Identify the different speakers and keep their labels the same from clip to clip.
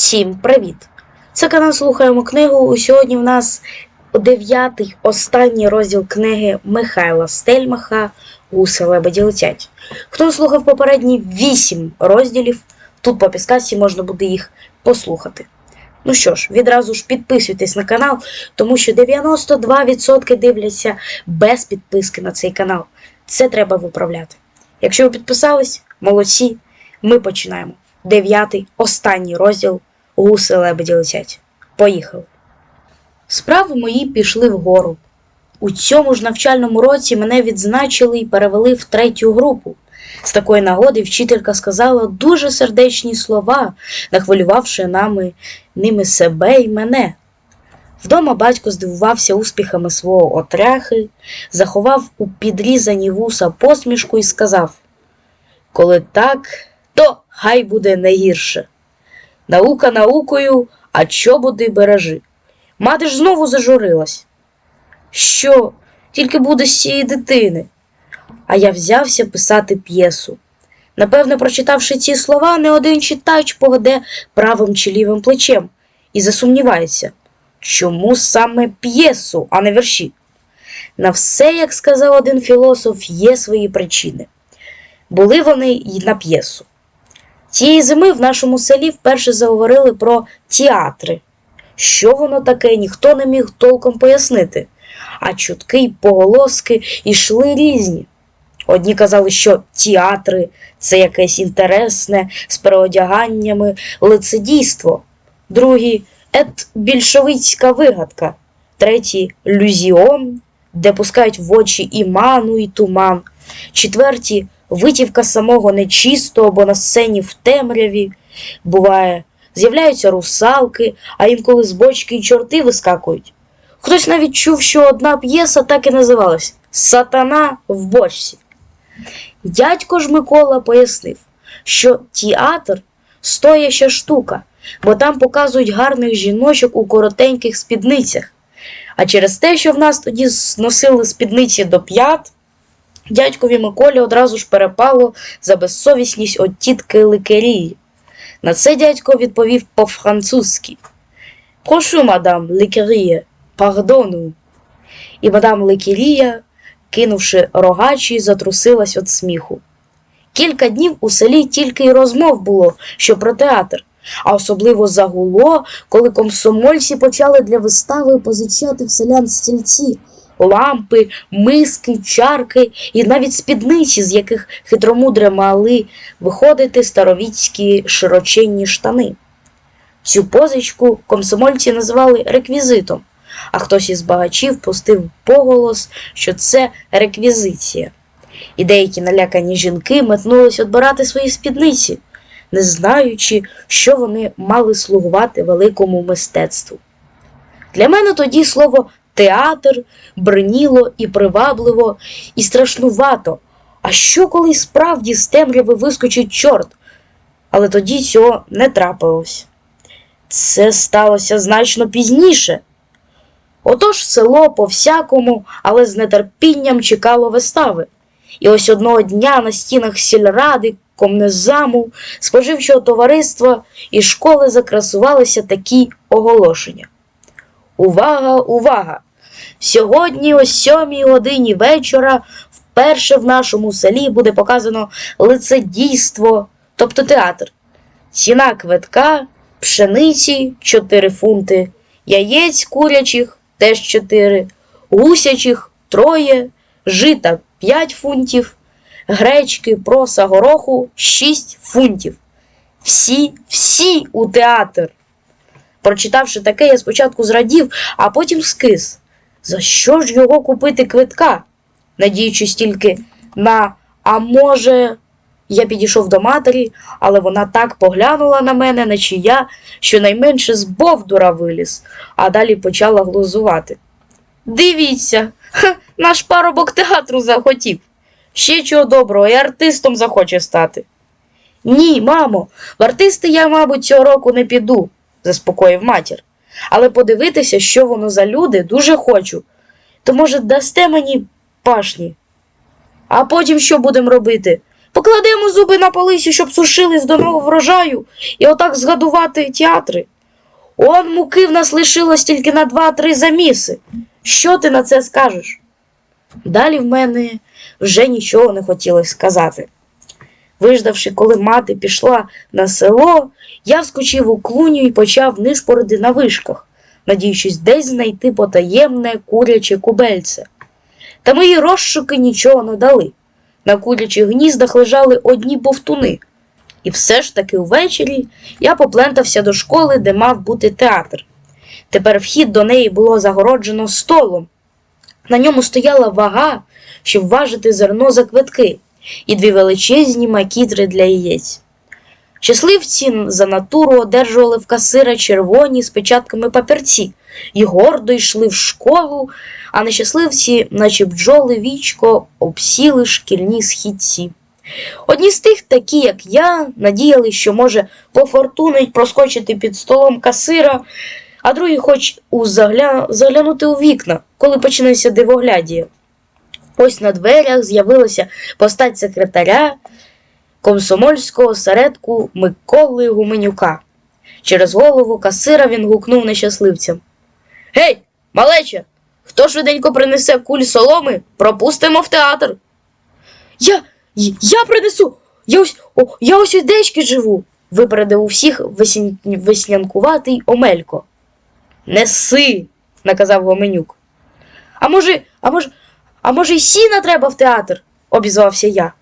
Speaker 1: Всім привіт! Це канал Слухаємо книгу. Сьогодні в нас дев'ятий останній розділ книги Михайла Стельмаха Гуси лебеді летять. Хто слухав попередні вісім розділів, тут по підсказці можна буде їх послухати. Ну що ж, відразу ж підписуйтесь на канал, тому що 92% дивляться без підписки на цей канал. Це треба виправляти. Якщо ви підписались, молодці, ми починаємо. Дев'ятий, останній розділ Гуси лебеді летять. Поїхали. Справи мої пішли вгору. У цьому ж навчальному році мене відзначили і перевели в третю групу. З такої нагоди вчителька сказала дуже сердечні слова, нахвилювавши нами ними себе і мене. Вдома батько здивувався успіхами свого отряхи, заховав у підрізані вуса посмішку і сказав: Коли так, то хай буде не гірше. Наука наукою, а чоботи бережи. Мати ж знову зажурилась. Що, тільки буде з цієї дитини? А я взявся писати п'єсу. Напевно, прочитавши ці слова, не один читач поведе правим чи лівим плечем і засумнівається, чому саме п'єсу, а не вірші. На все, як сказав один філософ, є свої причини. Були вони й на п'єсу. Цієї зими в нашому селі вперше заговорили про театри. Що воно таке, ніхто не міг толком пояснити, а чутки й поголоски йшли різні. Одні казали, що театри це якесь інтересне з переодяганнями лицедійство, другі ет більшовицька вигадка, треті люзіон, де пускають в очі і ману, і туман, четверті витівка самого нечистого, бо на сцені в темряві буває, з'являються русалки, а інколи з бочки й чорти вискакують. Хтось навіть чув, що одна п'єса так і називалась Сатана в бочці. Дядько ж Микола пояснив, що театр стояща штука, бо там показують гарних жіночок у коротеньких спідницях. А через те, що в нас тоді носили спідниці до п'ят, дядькові Миколі одразу ж перепало за безсовісність от тітки Ликерії. На це дядько відповів по-французьки. Прошу, мадам Ликеріє, пардону. І мадам Ликерія, кинувши рогачі, затрусилась від сміху. Кілька днів у селі тільки й розмов було, що про театр, а особливо загуло, коли комсомольці почали для вистави позичати в селян стільці, лампи, миски, чарки і навіть спідниці, з яких хитромудре мали виходити старовіцькі широченні штани. Цю позичку комсомольці називали реквізитом, а хтось із багачів пустив поголос, що це реквізиція. І деякі налякані жінки метнулись відбирати свої спідниці, не знаючи, що вони мали слугувати великому мистецтву. Для мене тоді слово театр бриніло і привабливо, і страшнувато. А що, коли справді з темряви вискочить чорт? Але тоді цього не трапилось. Це сталося значно пізніше. Отож село по всякому, але з нетерпінням чекало вистави. І ось одного дня на стінах сільради, комнезаму, споживчого товариства і школи закрасувалися такі оголошення. Увага, увага! Сьогодні о сьомій годині вечора вперше в нашому селі буде показано лицедійство, тобто театр. Ціна квитка, пшениці 4 фунти, яєць курячих теж 4, гусячих троє, жита 5 фунтів, гречки, проса, гороху 6 фунтів. Всі, всі у театр. Прочитавши таке, я спочатку зрадів, а потім скис. За що ж його купити квитка? Надіючись тільки на а може. Я підійшов до матері, але вона так поглянула на мене, наче я щонайменше з бовдура виліз, а далі почала глузувати. Дивіться, ха, наш парубок театру захотів. Ще чого доброго, і артистом захоче стати. Ні, мамо, в артисти я, мабуть, цього року не піду, заспокоїв матір. Але подивитися, що воно за люди, дуже хочу. То, може, дасте мені пашні? А потім що будемо робити? Покладемо зуби на полицю, щоб сушились до нового врожаю, і отак згадувати театри. Он муки в нас лишилось тільки на два-три заміси. Що ти на це скажеш? Далі в мене вже нічого не хотілося сказати. Виждавши, коли мати пішла на село, я вскочив у клуню і почав нишпорити на вишках, надіючись десь знайти потаємне куряче кубельце. Та мої розшуки нічого не дали. На курячих гніздах лежали одні повтуни. І все ж таки ввечері я поплентався до школи, де мав бути театр. Тепер вхід до неї було загороджено столом. На ньому стояла вага, щоб важити зерно за квитки, і дві величезні макітри для яєць. Щасливці за натуру одержували в касира червоні з печатками папірці і гордо йшли в школу, а нещасливці, наче бджоли вічко, обсіли шкільні східці. Одні з тих, такі як я, надіяли, що може пофортунить проскочити під столом касира, а другі хоч у загля... заглянути у вікна, коли почнеться дивоглядія. Ось на дверях з'явилася постать секретаря комсомольського середку Миколи Гуменюка. Через голову касира він гукнув нещасливцям. Гей, малече, хто швиденько принесе куль соломи, пропустимо в театр. Я, я принесу. Я ось, о, я ось у дечки живу, випередив у всіх весня, веснянкуватий Омелько. Неси, наказав Гоменюк. А може, а може, а може, й сіна треба в театр? обізвався я.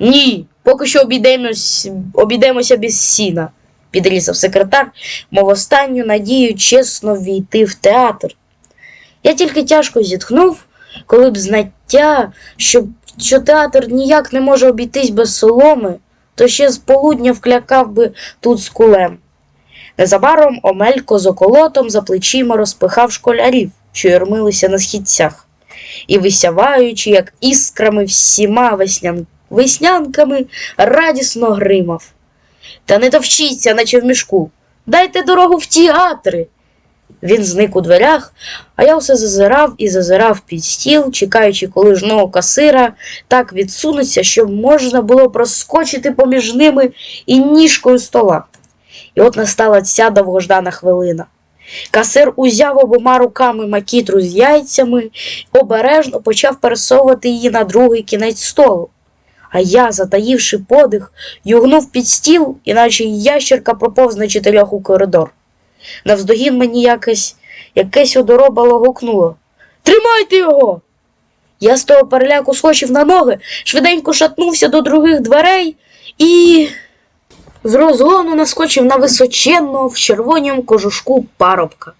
Speaker 1: Ні, поки що обійдемось, обійдемося без сіна, підрізав секретар, мов останню надію чесно війти в театр. Я тільки тяжко зітхнув, коли б знаття, що, що театр ніяк не може обійтись без соломи, то ще з полудня вклякав би тут з кулем. Незабаром Омелько з околотом за плечима розпихав школярів, що ярмилися на східцях, і, висяваючи, як іскрами всіма веснян... веснянками, радісно гримав. Та не товчіться, наче в мішку. Дайте дорогу в театри. Він зник у дверях, а я все зазирав і зазирав під стіл, чекаючи, коли жного касира так відсунеться, щоб можна було проскочити поміж ними і ніжкою стола. І от настала ця довгождана хвилина. Касир узяв обома руками макітру з яйцями обережно почав пересовувати її на другий кінець столу. А я, затаївши подих, югнув під стіл, іначе ящерка проповз на чотирьох у коридор. Навздогін мені якесь, якесь одоробало гукнуло. Тримайте його! Я з того переляку скочив на ноги, швиденько шатнувся до других дверей і з розгону наскочив на височенного в червонім кожушку парубка.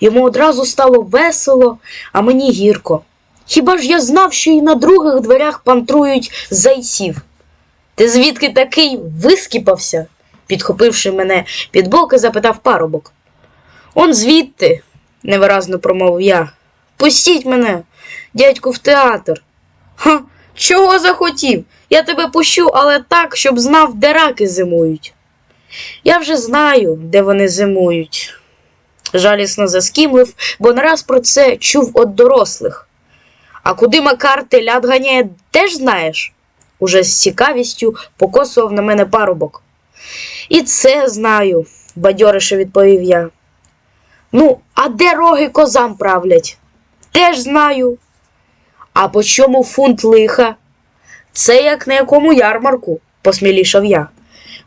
Speaker 1: Йому одразу стало весело, а мені гірко. Хіба ж я знав, що і на других дверях пантрують зайців? Ти звідки такий вискіпався? підхопивши мене під боки, запитав парубок. Он звідти, невиразно промовив я. Пустіть мене, дядьку, в театр. Ха, чого захотів? Я тебе пущу, але так, щоб знав, де раки зимують. Я вже знаю, де вони зимують. Жалісно заскімлив, бо не раз про це чув від дорослих. А куди Макар телят ганяє, теж знаєш? Уже з цікавістю покосував на мене парубок. І це знаю, бадьорише відповів я. Ну, а де роги козам правлять? Теж знаю. А по чому фунт лиха? Це як на якому ярмарку, посмілішав я.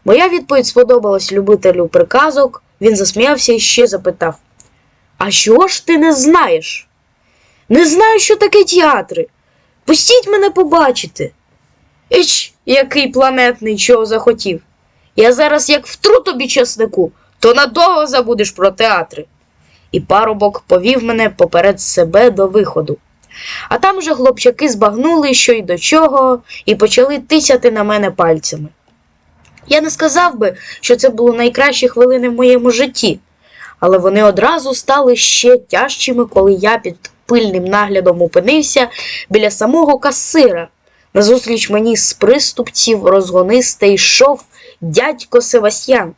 Speaker 1: Моя відповідь сподобалась любителю приказок, він засміявся і ще запитав: А що ж ти не знаєш? Не знаю, що таке театри. Пустіть мене побачити. Іч, який планетний чого захотів. Я зараз як втру тобі часнику, то надовго забудеш про театри. І парубок повів мене поперед себе до виходу. А там вже хлопчаки збагнули, що й до чого, і почали тисяти на мене пальцями. Я не сказав би, що це були найкращі хвилини в моєму житті, але вони одразу стали ще тяжчими, коли я під пильним наглядом опинився біля самого касира. Назустріч мені з приступців розгонисте йшов дядько Севастьян.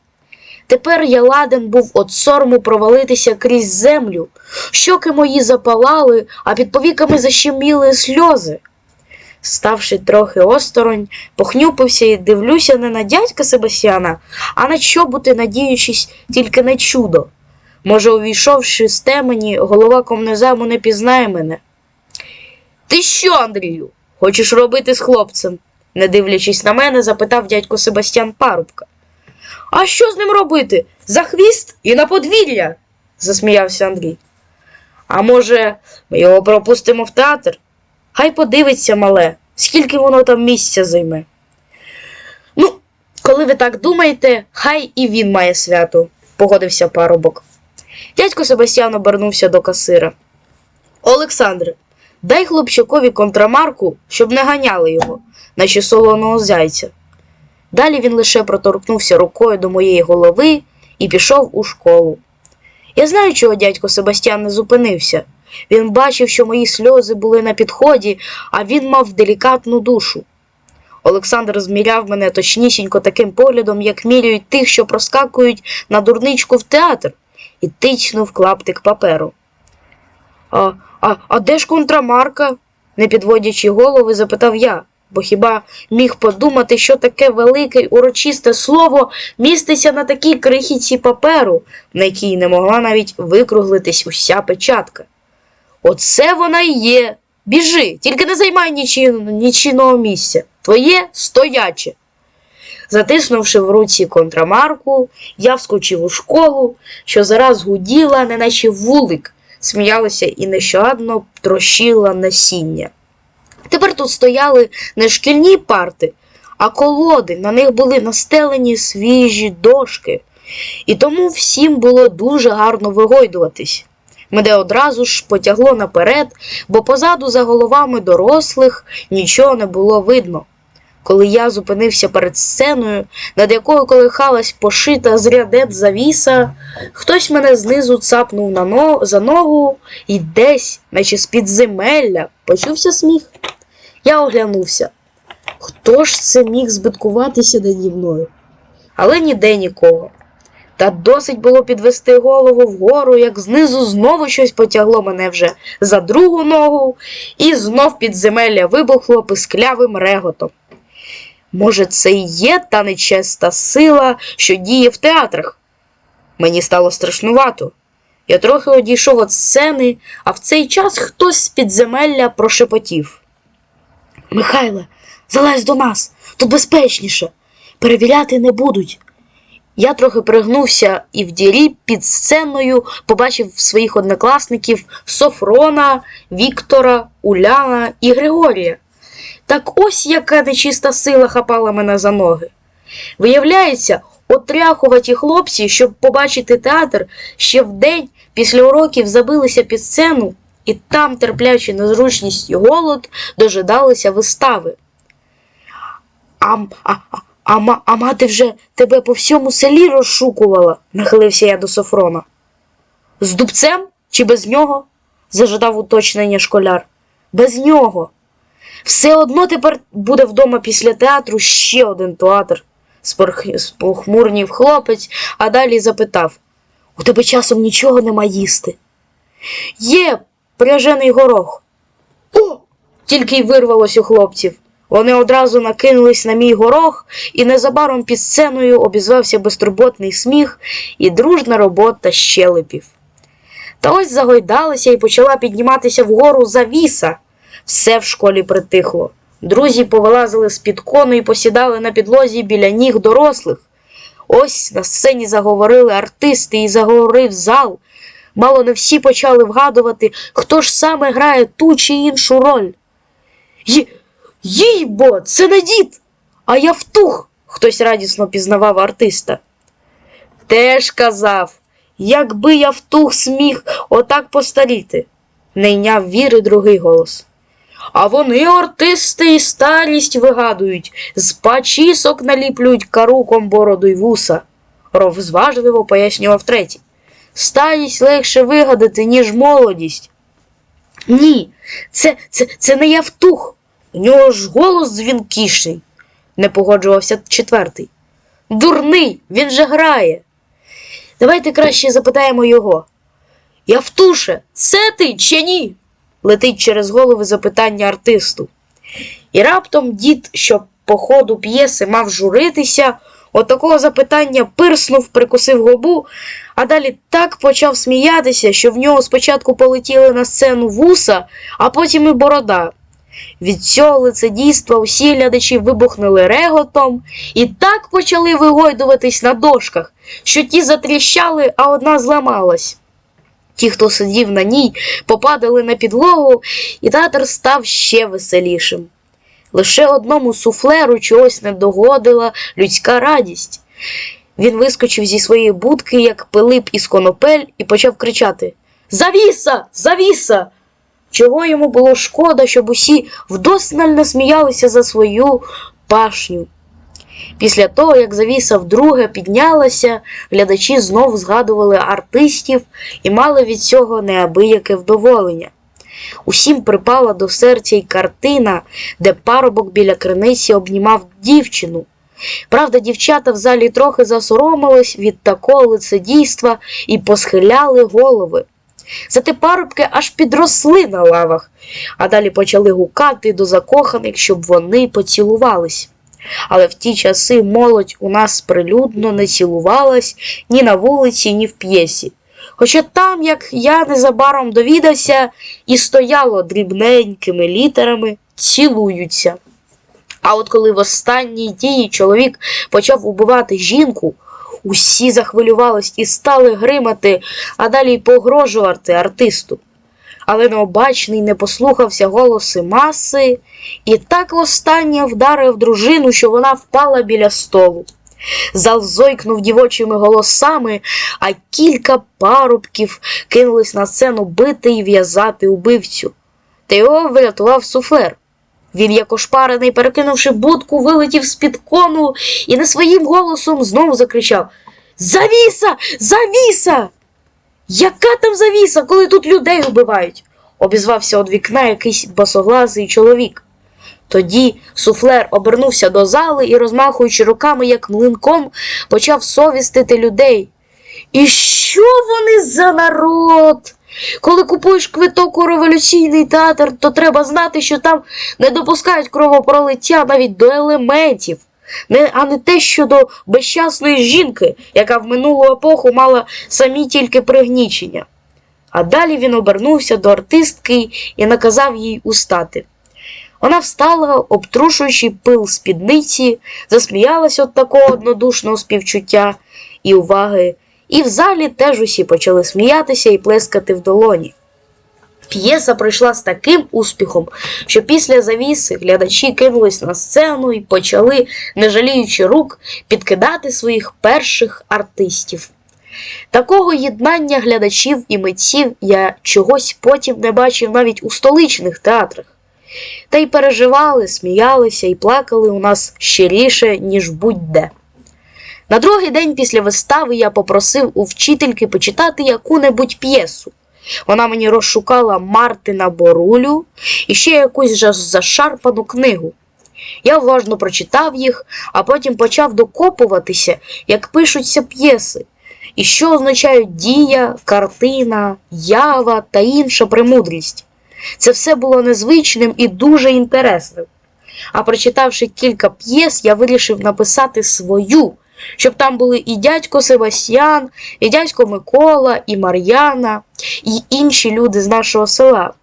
Speaker 1: Тепер я ладен був от сорму провалитися крізь землю, щоки мої запалали, а під повіками защеміли сльози. Ставши трохи осторонь, похнюпився і дивлюся не на дядька Себастьяна, а на чоботи, надіючись тільки на чудо. Може, увійшовши з темені, голова комнезаму не пізнає мене. Ти що, Андрію, хочеш робити з хлопцем? не дивлячись на мене, запитав дядько Себастьян парубка. А що з ним робити? За хвіст і на подвір'я? засміявся Андрій. А може, ми його пропустимо в театр? Хай подивиться мале, скільки воно там місця займе. Ну, коли ви так думаєте, хай і він має свято, погодився парубок. Дядько Себастьян обернувся до касира. Олександре, дай хлопчакові контрамарку, щоб не ганяли його, наче солоного зайця. Далі він лише проторкнувся рукою до моєї голови і пішов у школу. Я знаю, чого дядько Себастьян не зупинився. Він бачив, що мої сльози були на підході, а він мав делікатну душу. Олександр зміряв мене точнісінько таким поглядом, як міряють тих, що проскакують на дурничку в театр, і тичнув клаптик паперу. А, а, а де ж контрамарка? не підводячи голови, запитав я, бо хіба міг подумати, що таке велике й урочисте слово міститься на такій крихітці паперу, на якій не могла навіть викруглитись уся печатка. Оце вона і є. Біжи, тільки не займай нічийного місця. Твоє стояче. Затиснувши в руці контрамарку, я вскочив у школу, що зараз гуділа, неначе вулик, сміялася і нещадно трощила насіння. Тепер тут стояли не шкільні парти, а колоди, на них були настелені свіжі дошки, і тому всім було дуже гарно вигойдуватись. Мене одразу ж потягло наперед, бо позаду за головами дорослих нічого не було видно. Коли я зупинився перед сценою, над якою колихалась пошита з рядет завіса, хтось мене знизу цапнув на но... за ногу і десь, наче з підземелля, почувся сміх. Я оглянувся. Хто ж це міг збиткуватися наді мною? Але ніде нікого. Та досить було підвести голову вгору, як знизу знову щось потягло мене вже за другу ногу, і знов підземелля вибухло писклявим реготом. Може, це і є та нечеста сила, що діє в театрах? Мені стало страшнувато. Я трохи одійшов від сцени, а в цей час хтось з підземелля прошепотів. Михайле, залазь до нас, тут безпечніше. Перевіряти не будуть. Я трохи пригнувся і в дірі під сценою побачив своїх однокласників Софрона, Віктора, Уляна і Григорія. Так ось яка нечиста сила хапала мене за ноги. Виявляється, отряхуваті хлопці, щоб побачити театр, ще вдень після уроків забилися під сцену і там, терплячи незручність і голод, дожидалися вистави. А, а, а, а, а мати вже тебе по всьому селі розшукувала, нахилився я до Софрона. З дубцем чи без нього? зажадав уточнення школяр. Без нього. Все одно тепер буде вдома після театру ще один театр, спохмурнів хлопець, а далі запитав У тебе часом нічого нема їсти. Є пряжений горох. О! Тільки й вирвалось у хлопців. Вони одразу накинулись на мій горох, і незабаром під сценою обізвався безтурботний сміх і дружна робота щелепів. Та ось загойдалася і почала підніматися вгору завіса. Все в школі притихло. Друзі повилазили з-під кону і посідали на підлозі біля ніг дорослих. Ось на сцені заговорили артисти і заговорив зал. Мало не всі почали вгадувати, хто ж саме грає ту чи іншу роль. Ї... Їй бо, це не дід, а я втух, хтось радісно пізнавав артиста. Теж казав, якби я втух сміх отак постаріти, не йняв віри другий голос. А вони артисти і старість вигадують, з пачісок наліплюють каруком бороду й вуса, розважливо пояснював третій. Старість легше вигадати, ніж молодість. Ні, це, це, це не я втух. У нього ж голос дзвінкіший, не погоджувався четвертий. Дурний, він же грає. Давайте краще запитаємо його. Явтуше, це ти чи ні? летить через голови запитання артисту. І раптом дід, що по ходу п'єси мав журитися, от такого запитання пирснув, прикусив губу, а далі так почав сміятися, що в нього спочатку полетіли на сцену вуса, а потім і борода. Від цього лицедійства усі глядачі вибухнули реготом і так почали вигойдуватись на дошках, що ті затріщали, а одна зламалась. Ті, хто сидів на ній, попадали на підлогу, і театр став ще веселішим. Лише одному суфлеру чогось не догодила людська радість. Він вискочив зі своєї будки, як пилип із конопель, і почав кричати Завіса! Завіса! Чого йому було шкода, щоб усі вдосналь насміялися за свою пашню. Після того, як завіса вдруге піднялася, глядачі знов згадували артистів і мали від цього неабияке вдоволення. Усім припала до серця й картина, де парубок біля криниці обнімав дівчину. Правда, дівчата в залі трохи засоромились від такого лицедійства і посхиляли голови. Зате парубки аж підросли на лавах, а далі почали гукати до закоханих, щоб вони поцілувались. Але в ті часи молодь у нас прилюдно не цілувалась ні на вулиці, ні в п'єсі. Хоча там, як я незабаром довідався, і стояло дрібненькими літерами цілуються. А от коли в останній дії чоловік почав убивати жінку, усі захвилювались і стали гримати, а далі погрожувати артисту. Але необачний не послухався голоси маси і так востаннє вдарив дружину, що вона впала біля столу. Зал зойкнув дівочими голосами, а кілька парубків кинулись на сцену бити і в'язати убивцю. Та його врятував суфлер. Він, як ошпарений, перекинувши будку, вилетів з-під кону і не своїм голосом знову закричав Завіса! Завіса! Яка там завіса, коли тут людей убивають? обізвався від вікна якийсь басоглазий чоловік. Тоді суфлер обернувся до зали і, розмахуючи руками, як млинком, почав совістити людей. І що вони за народ? Коли купуєш квиток у революційний театр, то треба знати, що там не допускають кровопролиття навіть до елементів, а не те щодо безщасної жінки, яка в минулу епоху мала самі тільки пригнічення. А далі він обернувся до артистки і наказав їй устати. Вона встала, обтрушуючи пил спідниці, засміялась від такого однодушного співчуття і уваги, і в залі теж усі почали сміятися і плескати в долоні. П'єса пройшла з таким успіхом, що після завіси глядачі кинулись на сцену і почали, не жаліючи рук, підкидати своїх перших артистів. Такого єднання глядачів і митців я чогось потім не бачив навіть у столичних театрах. Та й переживали, сміялися і плакали у нас щиріше, ніж будь-де. На другий день після вистави я попросив у вчительки почитати яку-небудь п'єсу. Вона мені розшукала Мартина Борулю і ще якусь зашарпану книгу. Я уважно прочитав їх, а потім почав докопуватися, як пишуться п'єси, і що означають дія, картина, ява та інша премудрість. Це все було незвичним і дуже інтересним. А прочитавши кілька п'єс, я вирішив написати свою, щоб там були і дядько Себастьян, і дядько Микола, і Мар'яна, і інші люди з нашого села.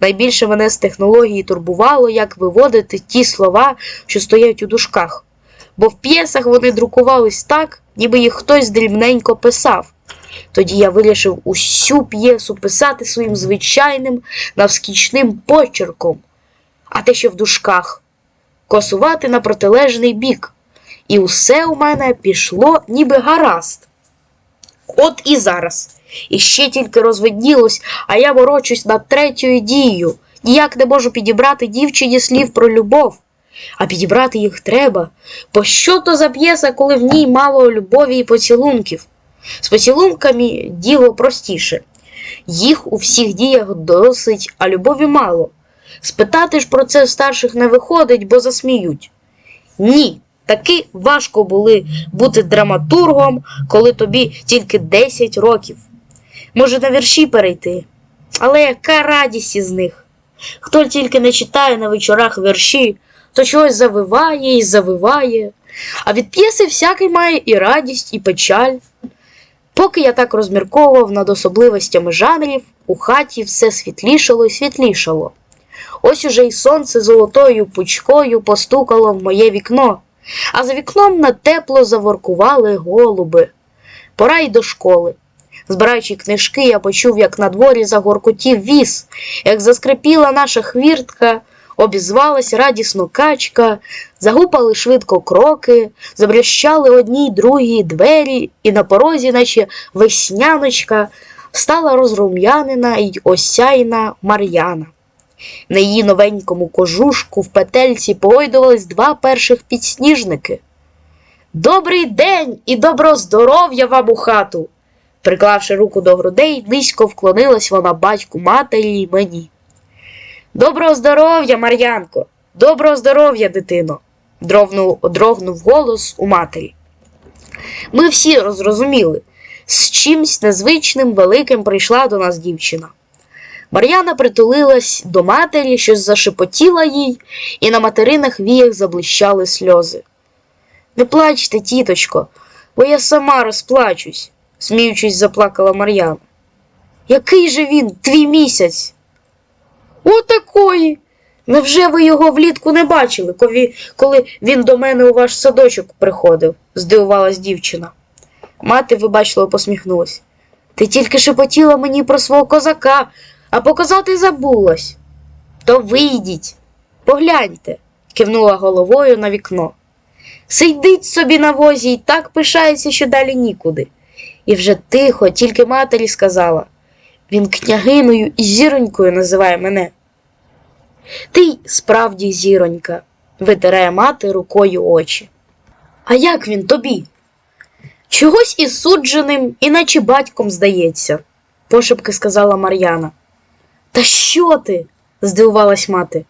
Speaker 1: Найбільше мене з технології турбувало, як виводити ті слова, що стоять у дужках, бо в п'єсах вони друкувались так, ніби їх хтось дрібненько писав. Тоді я вирішив усю п'єсу писати своїм звичайним навскічним почерком, а те, що в дужках, косувати на протилежний бік. І усе у мене пішло ніби гаразд. От і зараз. І ще тільки розвиднілось, а я ворочусь над третьою дією. Ніяк не можу підібрати дівчині слів про любов. А підібрати їх треба. Бо що то за п'єса, коли в ній мало любові і поцілунків? З поцілунками діло простіше. Їх у всіх діях досить, а любові мало. Спитати ж про це старших не виходить, бо засміють. Ні, таки важко були бути драматургом, коли тобі тільки 10 років. Може, на вірші перейти. Але яка радість із них? Хто тільки не читає на вечорах вірші, то чогось завиває і завиває. А від п'єси всякий має і радість, і печаль. Поки я так розмірковував над особливостями жанрів, у хаті все світлішало і світлішало. Ось уже й сонце золотою пучкою постукало в моє вікно, а за вікном на тепло заворкували голуби. Пора й до школи. Збираючи книжки, я почув, як на дворі загоркотів віз, як заскрипіла наша хвіртка, обізвалась радісно качка, загупали швидко кроки, забрящали одні й другі двері, і на порозі, наче весняночка, стала розрум'янена й осяйна Мар'яна. На її новенькому кожушку в петельці погойдувались два перших підсніжники. Добрий день і добро здоров'я вам у хату! Приклавши руку до грудей, низько вклонилась вона батьку матері й мені. Доброго здоров'я, Мар'янко, доброго здоров'я, дитино, дрогнув, дрогнув голос у матері. Ми всі розрозуміли, з чимсь незвичним великим прийшла до нас дівчина. Мар'яна притулилась до матері, щось зашепотіла їй, і на материнах віях заблищали сльози. Не плачте, тіточко, бо я сама розплачусь, сміючись, заплакала Мар'яна. Який же він, твій місяць? Отакої. Невже ви його влітку не бачили, коли, він до мене у ваш садочок приходив? здивувалась дівчина. Мати вибачливо посміхнулась. Ти тільки шепотіла мені про свого козака, а показати забулась. То вийдіть, погляньте, кивнула головою на вікно. Сидить собі на возі і так пишається, що далі нікуди. І вже тихо, тільки матері сказала він княгиною і зіронькою називає мене. Ти справді зіронька, витирає мати рукою очі. А як він тобі? Чогось із судженим, іначе батьком здається, пошепки сказала Мар'яна. Та що ти? здивувалась мати.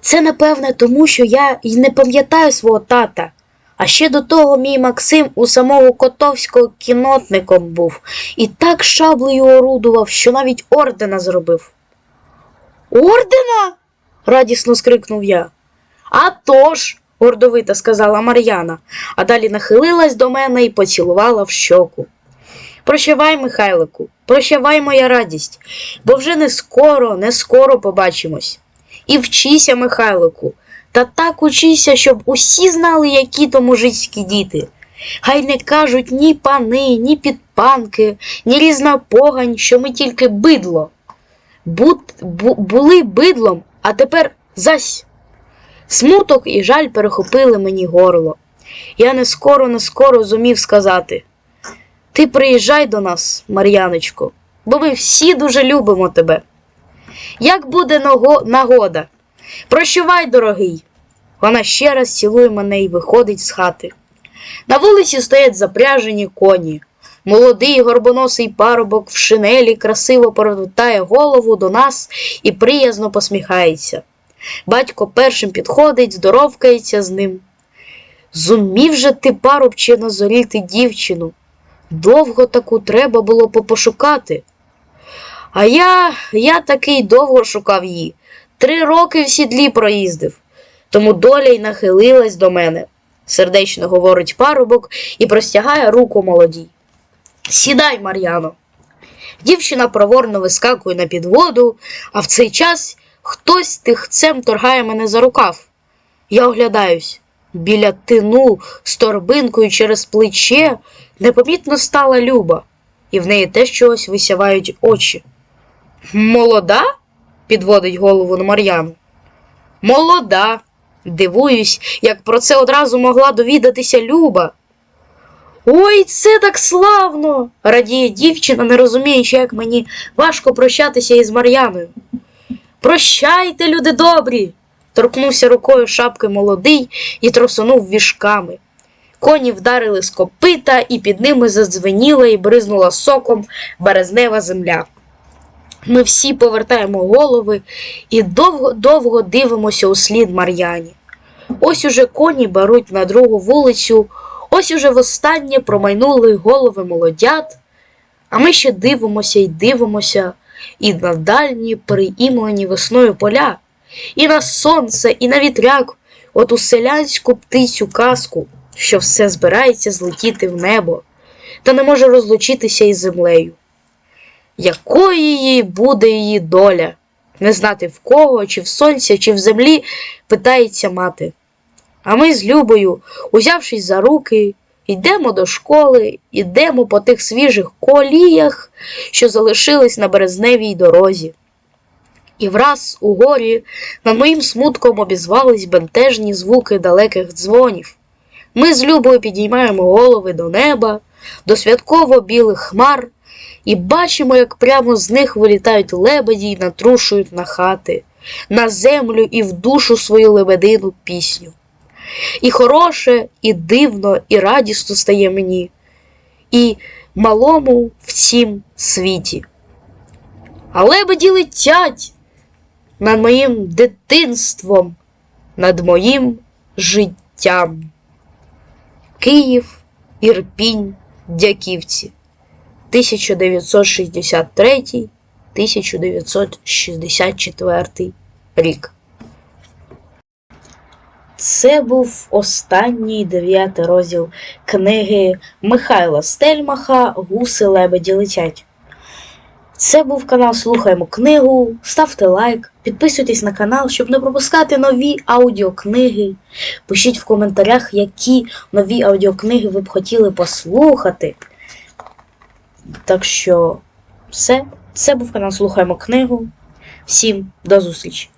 Speaker 1: Це, напевне, тому що я й не пам'ятаю свого тата. А ще до того мій Максим у самого Котовського кінотником був і так шаблею орудував, що навіть ордена зробив. Ордена? радісно скрикнув я. «А тож!» – гордовито сказала Мар'яна, а далі нахилилась до мене і поцілувала в щоку. Прощавай, Михайлику, прощавай моя радість, бо вже не скоро, не скоро побачимось. І вчися, Михайлику, та так учися, щоб усі знали, які то мужицькі діти. Хай не кажуть ні пани, ні підпанки, ні різна погань, що ми тільки бидло. Бут, бу, були бидлом, а тепер зась. Смуток і жаль перехопили мені горло. Я не скоро, не скоро зумів сказати. Ти приїжджай до нас, Мар'яночко, бо ми всі дуже любимо тебе. Як буде нагода? Прощавай, дорогий. Вона ще раз цілує мене і виходить з хати. На вулиці стоять запряжені коні. Молодий горбоносий парубок в шинелі красиво повертає голову до нас і приязно посміхається. Батько першим підходить, здоровкається з ним. Зумів же ти, парубче, назоріти дівчину. Довго таку треба було попошукати. А я, я такий довго шукав її. Три роки в сідлі проїздив. Тому доля й нахилилась до мене, сердечно говорить парубок і простягає руку молодій. Сідай, Мар'яно. Дівчина проворно вискакує на підводу, а в цей час хтось тихцем торгає мене за рукав. Я оглядаюсь. Біля тину з торбинкою через плече непомітно стала Люба, і в неї теж чогось висявають очі. Молода? Підводить голову на Мар'яну. Молода. Дивуюсь, як про це одразу могла довідатися Люба. Ой, це так славно! радіє дівчина, не розуміючи, як мені важко прощатися із Мар'яною. Прощайте, люди добрі! торкнувся рукою шапки молодий і тросонув віжками. Коні вдарили з копита, і під ними задзвеніла і бризнула соком березнева земля. Ми всі повертаємо голови і довго-довго дивимося у слід Мар'яні. Ось уже коні беруть на другу вулицю, ось уже востаннє промайнули голови молодят, а ми ще дивимося і дивимося, і на дальні приімлені весною поля, і на сонце, і на вітряк, оту селянську птицю казку, що все збирається злетіти в небо, та не може розлучитися із землею. Якою її буде її доля? Не знати в кого, чи в сонця, чи в землі, питається мати. А ми з Любою, узявшись за руки, йдемо до школи, йдемо по тих свіжих коліях, що залишились на березневій дорозі. І враз у горі над моїм смутком обізвались бентежні звуки далеких дзвонів. Ми з Любою підіймаємо голови до неба, до святково білих хмар, і бачимо, як прямо з них вилітають лебеді й натрушують на хати, на землю і в душу свою лебедину пісню. І хороше, і дивно, і радісно стає мені, і малому в цім світі. А лебеді летять над моїм дитинством, над моїм життям. Київ, Ірпінь, Дяківці. 1963-1964 рік. Це був останній дев'ятий розділ книги Михайла Стельмаха Гуси лебеді летять. Це був канал Слухаємо книгу. Ставте лайк, підписуйтесь на канал, щоб не пропускати нові аудіокниги. Пишіть в коментарях, які нові аудіокниги ви б хотіли послухати. Так що, все. Це був канал Слухаємо книгу. Всім до зустрічі!